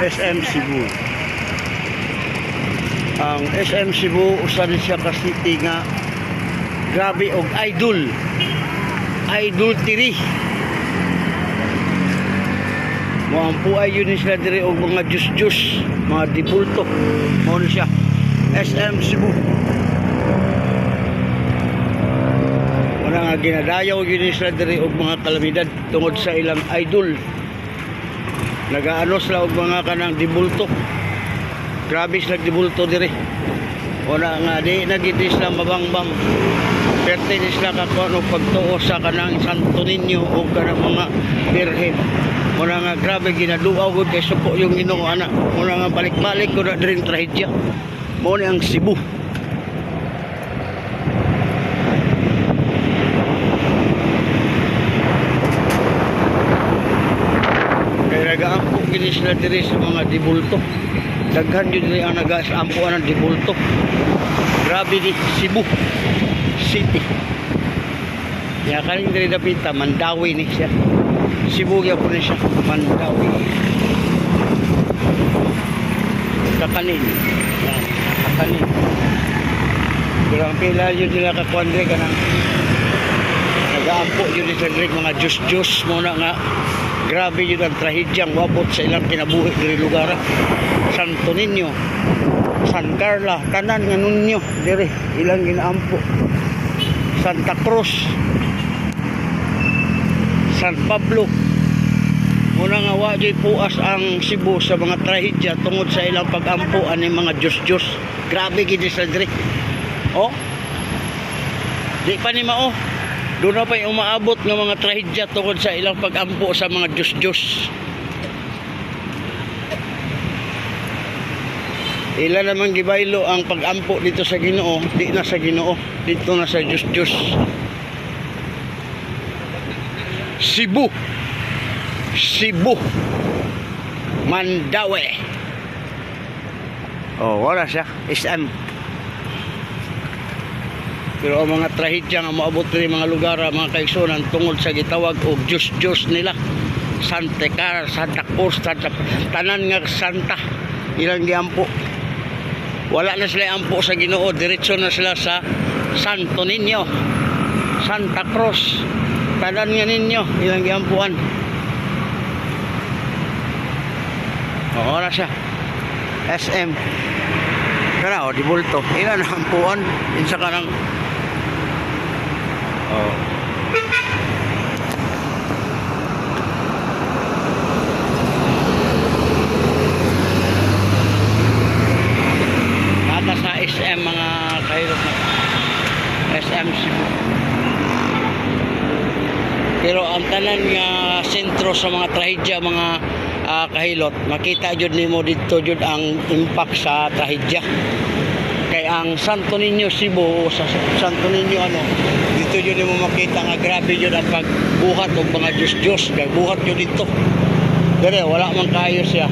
SM Cebu. Ang SM Cebu usa ni siya ka city nga grabe og idol. Idol tiri. Mga puay yun sila diri og mga jus-jus, mga dibulto. Mao siya. SM Cebu. Wala nga ginadayaw yun sila diri og mga kalamidad tungod sa ilang idol. Nagaano sila og mga kanang dibulto. Grabe sila dibulto diri. Wala nga di nagiti sila mabangbang. Perte ni sila kakuan og pagtuo sa kanang Santo Niño o kanang mga birhen. Wala nga grabe ginaduaw gud kay suko yung Ginoo ana. Wala nga balik-balik ko na diri trahedya. Mao ni ang Cebu. Gini sila diri mga dibulto. Daghan yun diri ang nagaampo ang dibulto. Grabe di Cebu City. Kaya kaling diri dapita Mandawi ni siya. Cebu gyud po ni siya Mandawi. Kakanin. Yan, Kakanin. Pero ang pila yun nila kakuandre ka ng nagaampo yun ni diri mga jus-jus muna nga Grabe yun ang trahedyang wabot sa ilang kinabuhi diri lugar. Santo Niño, San Carla, tanan nga nunyo diri ilang ginaampo. Santa Cruz, San Pablo. Muna nga wa puas ang Cebu sa mga trahedya tungod sa ilang pagampo ani mga Diyos-Diyos. Grabe gid sa diri. Oh. Di pa ni mao. Doon na pa yung umaabot ng mga trahedya tungkol sa ilang pag-ampo sa mga Diyos-Diyos. Ila naman gibaylo ang pag-ampo dito sa Ginoo, di na sa Ginoo, dito na sa Diyos-Diyos. Cebu. Cebu. Mandawi. Oh, wala siya. SM. Pero ang mga trahedya nga maabot rin mga lugar, mga kaigsunan tungod sa gitawag og Diyos-Diyos nila. Santa Car, Santa Cruz, Santa, tanan nga Santa. Ilang giampo. Wala na sila ampo sa Ginoo, diretso na sila sa Santo Niño. Santa Cruz. Tanan nga ninyo, ilang giampuan. Oo na siya. SM. Kana o, di bulto. Ilan ampuan. Insa ka ng Oh. Nata sa SM mga kahirap na SM Cebu. Pero ang tanan nga sentro sa mga trahedya mga ah, kahilot, makita jud nimo dito jud ang impact sa trahedya ang Santo Niño Cebu sa Santo Niño ano dito yun mo makita nga grabe yun ang pagbuhat ng mga Diyos Diyos buhat yun dito. Dere, wala man kayo siya